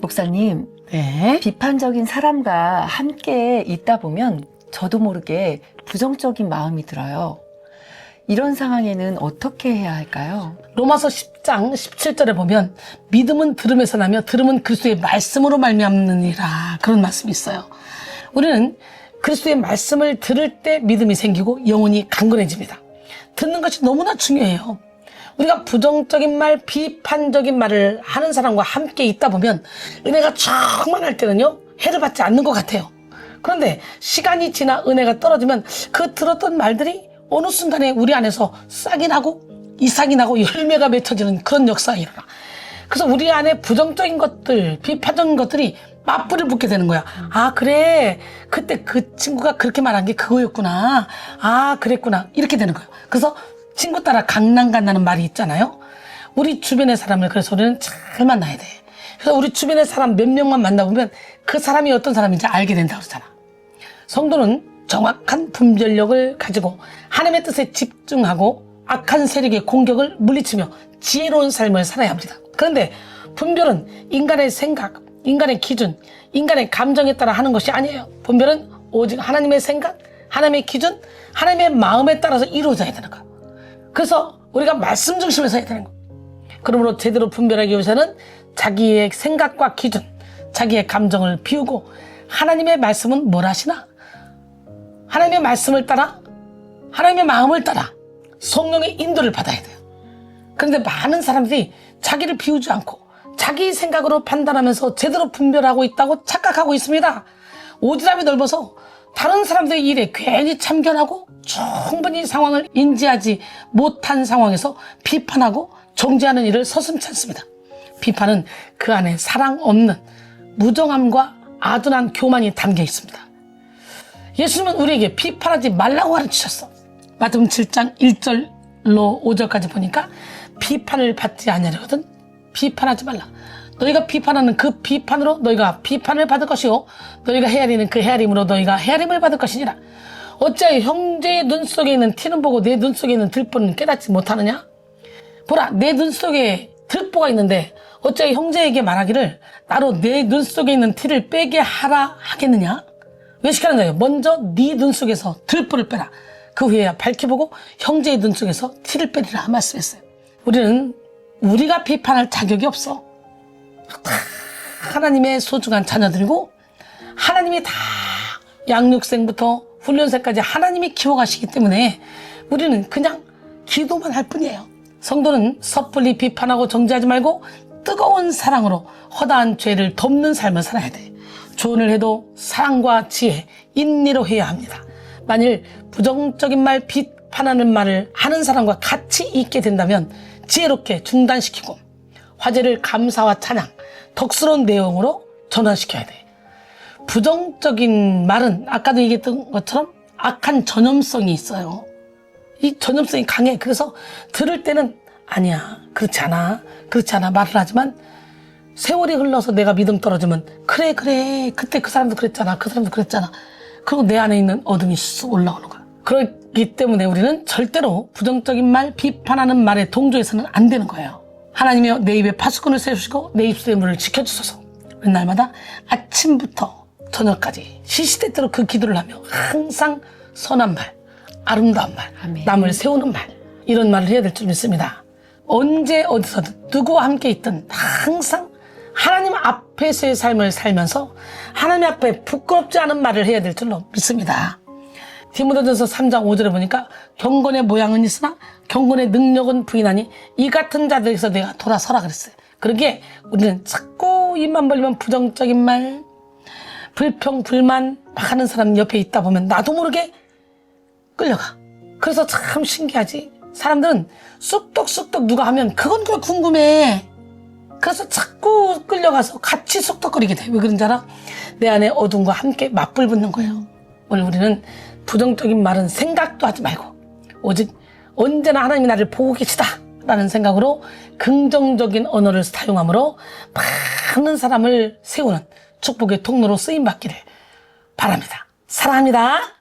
목사님, 네. 비판적인 사람과 함께 있다 보면 저도 모르게 부정적인 마음이 들어요. 이런 상황에는 어떻게 해야 할까요? 로마서 10장 17절에 보면 믿음은 들음에서 나며 들음은 그리스도의 말씀으로 말미암느니라 그런 말씀이 있어요. 우리는 그리스도의 말씀을 들을 때 믿음이 생기고 영혼이 강건해집니다. 듣는 것이 너무나 중요해요. 우리가 부정적인 말, 비판적인 말을 하는 사람과 함께 있다 보면 은혜가 충만할 때는요, 해를 받지 않는 것 같아요. 그런데 시간이 지나 은혜가 떨어지면 그 들었던 말들이 어느 순간에 우리 안에서 싹이 나고 이삭이 나고 열매가 맺혀지는 그런 역사가 일어나. 그래서 우리 안에 부정적인 것들, 비판적인 것들이 맞불을 붙게 되는 거야. 아, 그래. 그때 그 친구가 그렇게 말한 게 그거였구나. 아, 그랬구나. 이렇게 되는 거예요. 그래서 친구 따라 강남 간다는 말이 있잖아요. 우리 주변의 사람을 그래서 우리는 잘 만나야 돼. 그래서 우리 주변의 사람 몇 명만 만나보면 그 사람이 어떤 사람인지 알게 된다고 그러잖아. 성도는 정확한 분별력을 가지고 하나님의 뜻에 집중하고 악한 세력의 공격을 물리치며 지혜로운 삶을 살아야 합니다. 그런데 분별은 인간의 생각, 인간의 기준, 인간의 감정에 따라 하는 것이 아니에요. 분별은 오직 하나님의 생각, 하나님의 기준, 하나님의 마음에 따라서 이루어져야 되는 거예요. 그래서 우리가 말씀 중심에서 해야 되는 거예요. 그러므로 제대로 분별하기 위해서는 자기의 생각과 기준, 자기의 감정을 비우고 하나님의 말씀은 뭘 하시나? 하나님의 말씀을 따라 하나님의 마음을 따라 성령의 인도를 받아야 돼요. 그런데 많은 사람들이 자기를 비우지 않고 자기 생각으로 판단하면서 제대로 분별하고 있다고 착각하고 있습니다. 오지랖이 넓어서 다른 사람들의 일에 괜히 참견하고 충분히 상황을 인지하지 못한 상황에서 비판하고 정죄하는 일을 서슴지 않습니다. 비판은 그 안에 사랑 없는 무정함과 아둔한 교만이 담겨 있습니다. 예수님은 우리에게 비판하지 말라고 가르치셨어. 마태복음 7장 1절로 5절까지 보니까 비판을 받지 않으려거든 비판하지 말라. 너희가 비판하는 그 비판으로 너희가 비판을 받을 것이요 너희가 헤아리는 그 헤아림으로 너희가 헤아림을 받을 것이니라. 어찌하여 형제의 눈 속에 있는 티는 보고 내 눈 속에 있는 들보는 깨닫지 못하느냐? 보라 내 눈 속에 들보가 있는데 어찌하여 형제에게 말하기를 나로 내 눈 속에 있는 티를 빼게 하라 하겠느냐? 왜 시키는 거예요? 먼저 네 눈 속에서 들보를 빼라. 그 후에야 밝혀보고 형제의 눈 속에서 티를 빼리라 말씀했어요. 우리는 우리가 비판할 자격이 없어. 다 하나님의 소중한 자녀들이고 하나님이 다 양육생부터 훈련생까지 하나님이 키워가시기 때문에 우리는 그냥 기도만 할 뿐이에요. 성도는 섣불리 비판하고 정죄하지 말고 뜨거운 사랑으로 허다한 죄를 덮는 삶을 살아야 돼. 조언을 해도 사랑과 지혜, 인리로 해야 합니다. 만일 부정적인 말, 비판하는 말을 하는 사람과 같이 있게 된다면 지혜롭게 중단시키고 화제를 감사와 찬양, 덕스러운 내용으로 전환시켜야 돼. 부정적인 말은 아까도 얘기했던 것처럼 악한 전염성이 있어요. 이 전염성이 강해. 그래서 들을 때는 아니야. 그렇지 않아. 그렇지 않아. 말을 하지만 세월이 흘러서 내가 믿음 떨어지면 그래 그래 그때 그 사람도 그랬잖아. 그 사람도 그랬잖아. 그리고 내 안에 있는 어둠이 쑥 올라오는 거야. 그렇기 때문에 우리는 절대로 부정적인 말, 비판하는 말에 동조해서는 안 되는 거예요. 하나님이여 내 입에 파수꾼을 세우시고 내 입술의 문을 지켜주소서. 날마다 아침부터 저녁까지 시시때때로 그 기도를 하며 항상 선한 말, 아름다운 말, 아멘. 남을 세우는 말 이런 말을 해야 될 줄 믿습니다. 언제 어디서든 누구와 함께 있든 항상 하나님 앞에서의 삶을 살면서 하나님 앞에 부끄럽지 않은 말을 해야 될 줄로 믿습니다. 디모데전서 3장 5절에 보니까 경건의 모양은 있으나 경건의 능력은 부인하니 이 같은 자들에서 내가 돌아서라 그랬어요. 그러기에 우리는 자꾸 입만 벌리면 부정적인 말, 불평, 불만 막 하는 사람 옆에 있다 보면 나도 모르게 끌려가. 그래서 참 신기하지. 사람들은 쑥떡쑥떡 누가 하면 그건 그걸 궁금해. 그래서 자꾸 끌려가서 같이 쑥덕거리게 돼. 왜 그런지 알아? 내 안에 어둠과 함께 맞불 붙는 거예요. 오늘 우리는 부정적인 말은 생각도 하지 말고 오직 언제나 하나님이 나를 보고 계시다 라는 생각으로 긍정적인 언어를 사용함으로 많은 사람을 세우는 축복의 통로로 쓰임받기를 바랍니다. 사랑합니다.